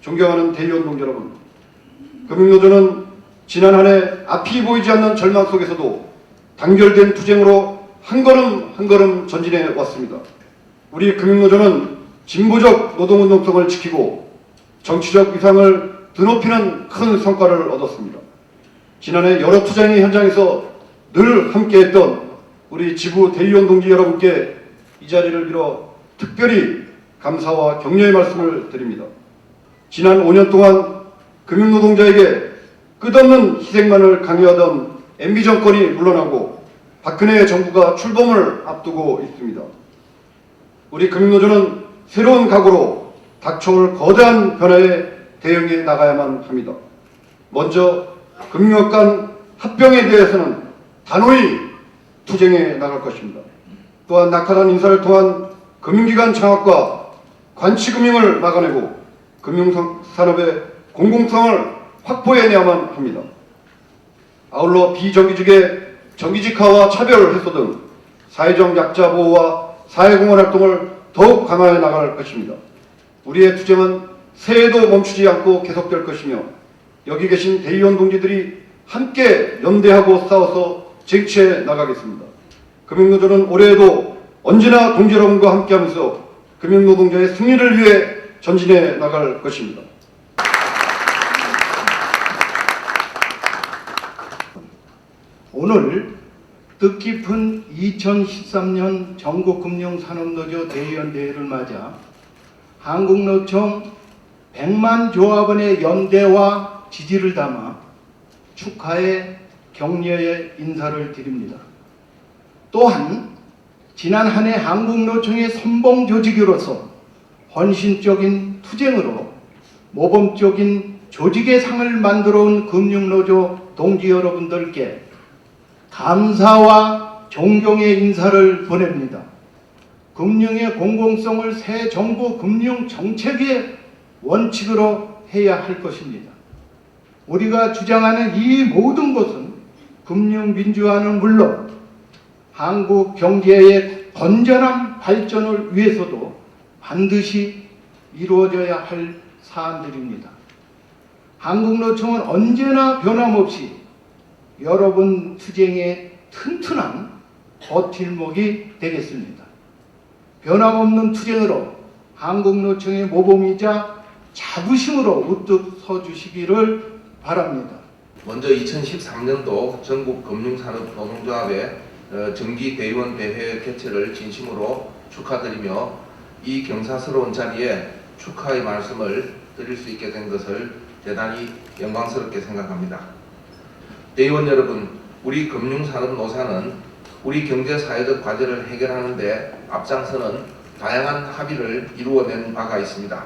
존경하는 대의원 동지 여러분, 금융노조는 지난 한 해 앞이 보이지 않는 절망 속에서도 단결된 투쟁으로 한 걸음 한 걸음 전진해 왔습니다. 우리 금융노조는 진보적 노동운동성을 지키고 정치적 위상을 드높이는 큰 성과를 얻었습니다. 지난해 여러 투쟁의 현장에서 늘 함께했던 우리 지부 대의원 동지 여러분께 이 자리를 빌어 특별히 감사와 격려의 말씀을 드립니다. 지난 5년 동안 금융노동자에게 끝없는 희생만을 강요하던 MB 정권이 물러나고 박근혜 정부가 출범을 앞두고 있습니다. 우리 금융노조는 새로운 각오로 닥쳐올 거대한 변화에 대응해 나가야만 합니다. 먼저 금융업 간 합병에 대해서는 단호히 투쟁해 나갈 것입니다. 또한 낙하산 인사를 통한 금융기관 장악과 관치금융을 막아내고 금융산업의 공공성을 확보해내야만 합니다. 아울러 비정규직의 정규직화와 차별 해소 등 사회적 약자 보호와 사회공헌 활동을 더욱 강화해 나갈 것입니다. 우리의 투쟁은 새해도 멈추지 않고 계속될 것이며 여기 계신 대의원 동지들이 함께 연대하고 싸워서 쟁취해 나가겠습니다. 금융노조는 올해에도 언제나 동지 여러분과 함께하면서 금융노동자의 승리를 위해 전진해 나갈 것입니다. 오늘 뜻깊은 2013년 전국금융산업노조 대의원 대회를 맞아 한국노총 100만 조합원의 연대와 지지를 담아 축하의 격려의 인사를 드립니다. 또한 지난 한 해 한국노총의 선봉 조직으로서 헌신적인 투쟁으로 모범적인 조직의 상을 만들어 온 금융노조 동지 여러분들께 감사와 존경의 인사를 보냅니다. 금융의 공공성을 새 정부 금융 정책의 원칙으로 해야 할 것입니다. 우리가 주장하는 이 모든 것은 금융 민주화는 물론 한국 경제의 건전한 발전을 위해서도 반드시 이루어져야 할 사안들입니다. 한국노총은 언제나 변함없이 여러분 투쟁의 튼튼한 버틸목이 되겠습니다. 변함없는 투쟁으로 한국노총의 모범이자 자부심으로 우뚝 서주시기를 바랍니다. 먼저 2013년도 전국 금융산업 노동조합의 어, 정기 대의원 대회 개최를 진심으로 축하드리며 이 경사스러운 자리에 축하의 말씀을 드릴 수 있게 된 것을 대단히 영광스럽게 생각합니다. 대의원 여러분, 우리 금융산업 노사는 우리 경제사회적 과제를 해결하는 데 앞장서는 다양한 합의를 이루어낸 바가 있습니다.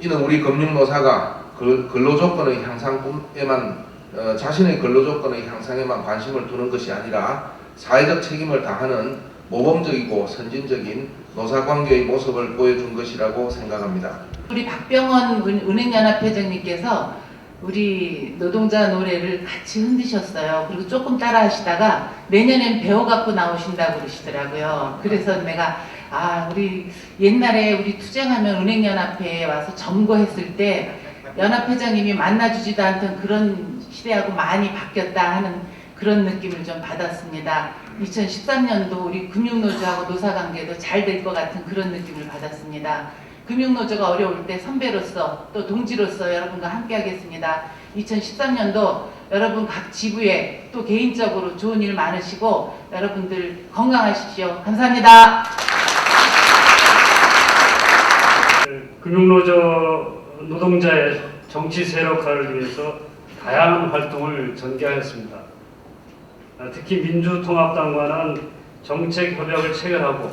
이는 우리 금융노사가 근- 근로조건의 향상에만 어, 자신의 근로조건의 향상에만 관심을 두는 것이 아니라 사회적 책임을 다하는 모범적이고 선진적인 노사관계의 모습을 보여준 것이라고 생각합니다. 우리 박병원 은- 은행연합회장님께서 우리 노동자 노래를 같이 흔드셨어요. 그리고 조금 따라 하시다가 내년엔 배워갖고 나오신다고 그러시더라고요. 그래서 내가 아 우리 옛날에 우리 투쟁하면 은행연합회에 와서 점거했을 때 연합회장님이 만나주지도 않던 그런 시대하고 많이 바뀌었다 하는 그런 느낌을 좀 받았습니다. 2013년도 우리 금융노조하고 노사관계도 잘 될 것 같은 그런 느낌을 받았습니다. 금융노조가 어려울 때 선배로서 또 동지로서 여러분과 함께 하겠습니다. 2013년도 여러분 각 지부에 또 개인적으로 좋은 일 많으시고 여러분들 건강하십시오. 감사합니다. 금융노조 노동자의 정치 세력화를 위해서 다양한 활동을 전개하였습니다. 아, 특히 민주통합당과는 정책 협약을 체결하고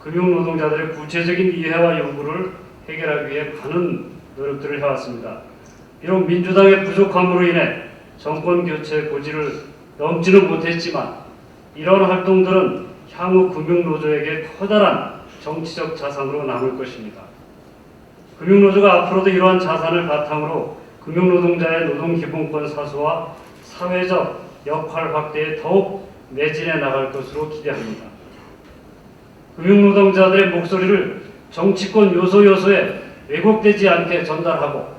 금융 노동자들의 구체적인 이해와 요구를 해결하기 위해 많은 노력들을 해왔습니다. 비록 민주당의 부족함으로 인해 정권 교체 고지를 넘지는 못했지만 이런 활동들은 향후 금융노조에게 커다란 정치적 자산으로 남을 것입니다. 금융노조가 앞으로도 이러한 자산을 바탕으로 금융노동자의 노동기본권 사수와 사회적 역할 확대에 더욱 매진해 나갈 것으로 기대합니다. 금융노동자들의 목소리를 정치권 요소 요소에 왜곡되지 않게 전달하고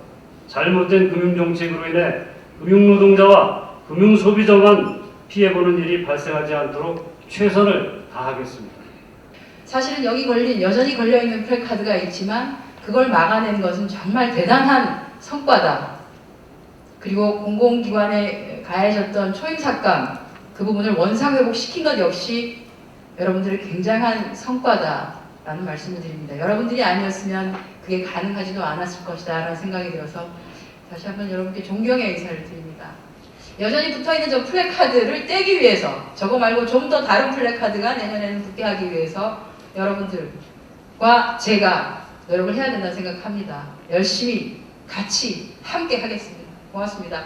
잘못된 금융정책으로 인해 금융노동자와 금융소비자만 피해보는 일이 발생하지 않도록 최선을 다하겠습니다. 사실은 여기 걸린 여전히 걸려 있는 플래카드가 있지만 그걸 막아낸 것은 정말 대단한 성과다. 그리고 공공기관에 가해졌던 초임 삭감 그 부분을 원상 회복시킨 것 역시 여러분들의 굉장한 성과다라는 말씀을 드립니다. 여러분들이 아니었으면 그게 가능하지도 않았을 것이다 라는 생각이 들어서 다시 한번 여러분께 존경의 인사를 드립니다. 여전히 붙어있는 저 플래카드를 떼기 위해서 저거 말고 좀 더 다른 플래카드가 내년에는 붙게 하기 위해서 여러분들과 제가 노력을 해야 된다고 생각합니다. 열심히 같이 함께 하겠습니다. 고맙습니다.